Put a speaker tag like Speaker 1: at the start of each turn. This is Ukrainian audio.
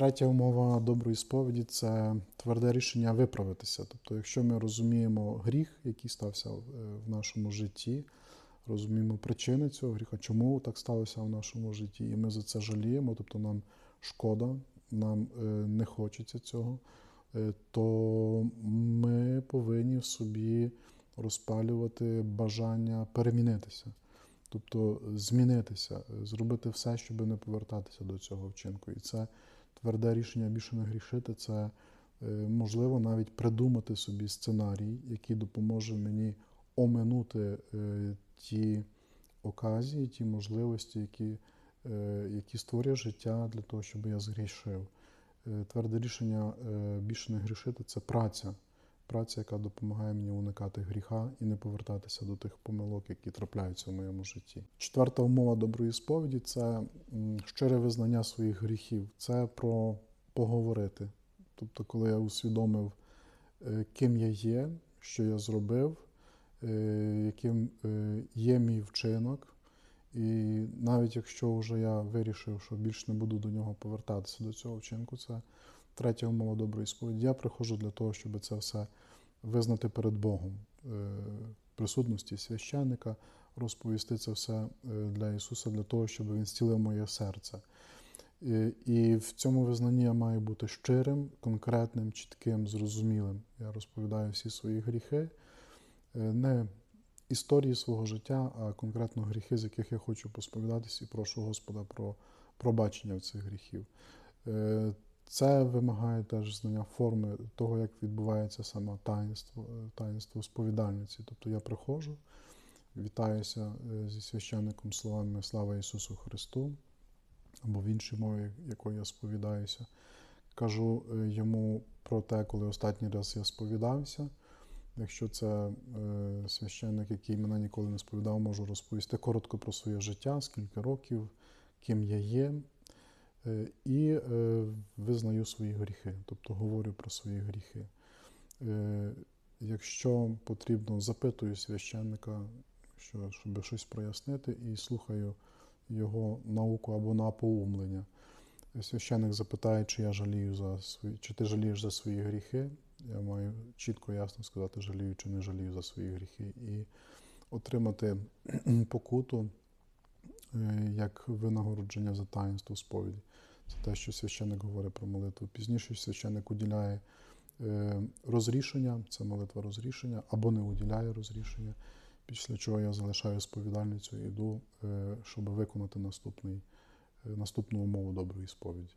Speaker 1: Третя умова доброї сповіді це тверде рішення виправитися. Тобто, якщо ми розуміємо гріх, який стався в е, нашому житті, розуміємо причини цього гріха, чому так сталося в нашому житті, і ми за це жаліємо, тобто нам шкода, нам е, не хочеться цього, е, то ми повинні в собі розпалювати бажання перемінитися. Тобто змінитися, зробити все, щоб не повертатися до цього вчинку. І це тверде рішення більше не грішити. Це е, можливо навіть придумати собі сценарій, який допоможе мені оминути е, ті оказії, ті можливості, які, е, які створює життя для того, щоб я згрішив. Тверде рішення більше не грішити це праця. Праця, яка допомагає мені уникати гріха і не повертатися до тих помилок, які трапляються в моєму житті. Четверта умова доброї сповіді це щире визнання своїх гріхів. Це про поговорити. Тобто, коли я усвідомив, е, ким я є, що я зробив, е, яким е, є мій вчинок. І навіть якщо вже я вирішив, що більше не буду до нього повертатися до цього вчинку, це третя умова доброї сповіді. Я приходжу для того, щоб це все визнати перед Богом, е, присутності священника, розповісти це все е, для Ісуса, для того, щоб Він зцілив моє серце. І, і в цьому визнанні я маю бути щирим, конкретним, чітким, зрозумілим. Я розповідаю всі свої гріхи, е, не історії свого життя, а конкретно гріхи, з яких я хочу посповідатись, і прошу Господа про пробачення цих гріхів. Це вимагає теж знання форми того, як відбувається саме таїнство, е, таїнство сповідальниці. Тобто я приходжу, вітаюся е, зі священником словами Слава Ісусу Христу, або в іншій мові, якою я сповідаюся. Кажу е, йому про те, коли останній раз я сповідався. Якщо це священник, який мене ніколи не сповідав, можу розповісти коротко про своє життя, скільки років, ким я є, і е, визнаю свої гріхи, тобто говорю про свої гріхи. Е, якщо потрібно, запитую священника, що, щоб щось прояснити, і слухаю його науку або напоумлення. Священник запитає, чи я жалію за свої, чи ти жалієш за свої гріхи. Я маю чітко ясно сказати, жалію чи не жалію за свої гріхи, і отримати покуту е, як винагородження за таїнство сповіді. Це те, що священник говорить про молитву. Пізніше священник уділяє е, розрішення, це молитва розрішення, або не уділяє розрішення, після чого я залишаю сповідальницю і йду, е, щоб виконати наступний, е, наступну умову доброї сповіді.